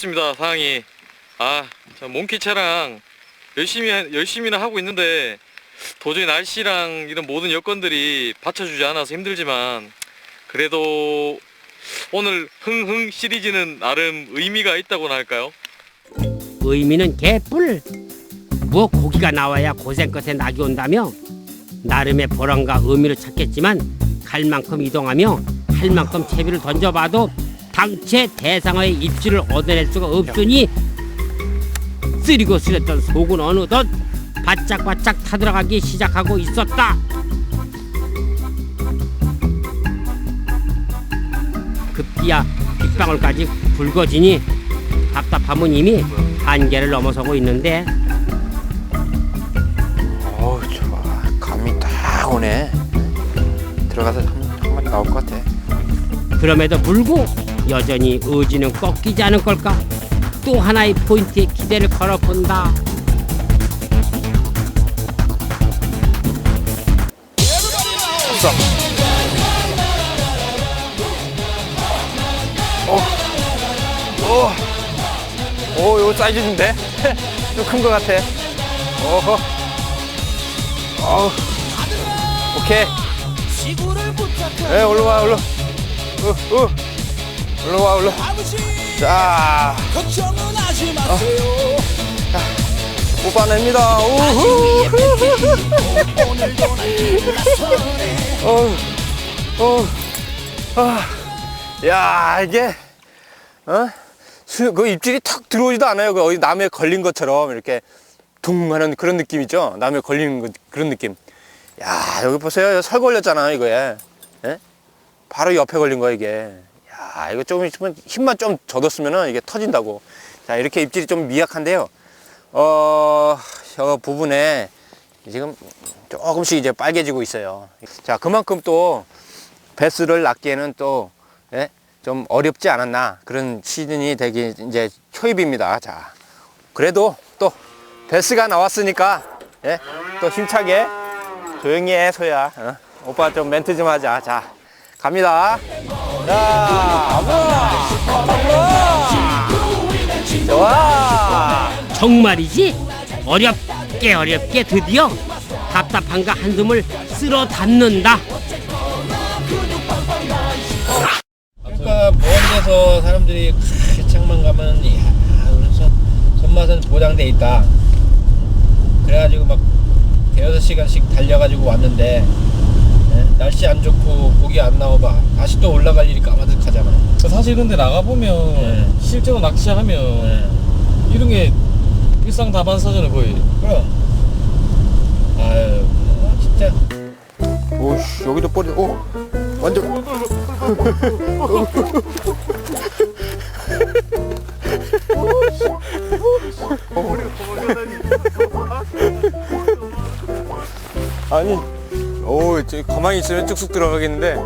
있습니다 상황이 아참 몽키차랑 열심히 하- 열심히는 하고 있는데 도저히 날씨랑 이런 모든 여건들이 받쳐주지 않아서 힘들지만 그래도 오늘 흥흥 시리즈는 나름 의미가 있다고나 할까요? 의미는 개뿔. 뭐 고기가 나와야 고생 끝에 낙이 온다며 나름의 보람과 의미를 찾겠지만 갈 만큼 이동하며 할 만큼 채비를 던져봐도 당체 대상어의 입질을 얻어낼 수가 없으니 쓰리고 쓰렸던 속은 어느덧 바짝바짝 타들어가기 시작하고 있었다. 급기야 빗방울까지 붉어지니 답답함은 이미 한계를 넘어서고 있는데. 어우 좋아. 감이 딱 오네. 들어가서 한, 한 마리 나올 것 같아. 그럼에도 불구 여전히 의지는 꺾이지 않을 걸까 또 하나의 포인트에 기대를 걸어본다 어. 오, 오, 이거 사이즈 준데? 좀 큰 것 같아. 어허. 어우. 오케이. 에, 올라와, 올라. 어, 어. 올라 와, 올라. 자, 하지 마세요. 뽑아냅니다. 우후. 어, 어, 아, 야 이게 어? 수, 그 입질이 턱 들어오지도 않아요. 그 어디 남에 걸린 것처럼 이렇게 둥 하는 그런 느낌이죠. 남에 걸리는 거, 그런 느낌. 야 여기 보세요. 설 걸렸잖아 이거에. 예? 바로 옆에 걸린 거야 이게. 야 이거 좀 있으면 힘만 좀 젖었으면은 이게 터진다고. 자 이렇게 입질이 좀 미약한데요. 어, 저 부분에 지금 조금씩 이제 빨개지고 있어요. 자, 그만큼 또 배스를 낳기에는 또, 예? 좀 어렵지 않았나. 그런 시즌이 되기 이제 초입입니다. 자, 그래도 또 배스가 나왔으니까, 예? 또 힘차게 조용히 해, 소야. 어? 오빠 좀 멘트 좀 하자. 자, 갑니다. 자. 좋아. 정말이지 어렵게 어렵게 드디어 답답한가 한숨을 쓸어 담는다 그러니까 먼 데서 사람들이 해창만 가면 이야 그래서 손맛은 보장돼 있다 그래가지고 막 대여섯 시간씩 달려가지고 왔는데 예? 날씨 안 좋고 고기 안 나와봐. 다시 또 올라갈 일이 까마득하잖아. 사실 근데 나가보면 네. 실제로 낚시하면 예. 이런 게 일상 다반사잖아 거의. 그럼. 아유 아, 진짜. 오씨 여기도 볼이 오! 완전. 아니 오저 가만히 있으면 쭉쑥 들어가겠는데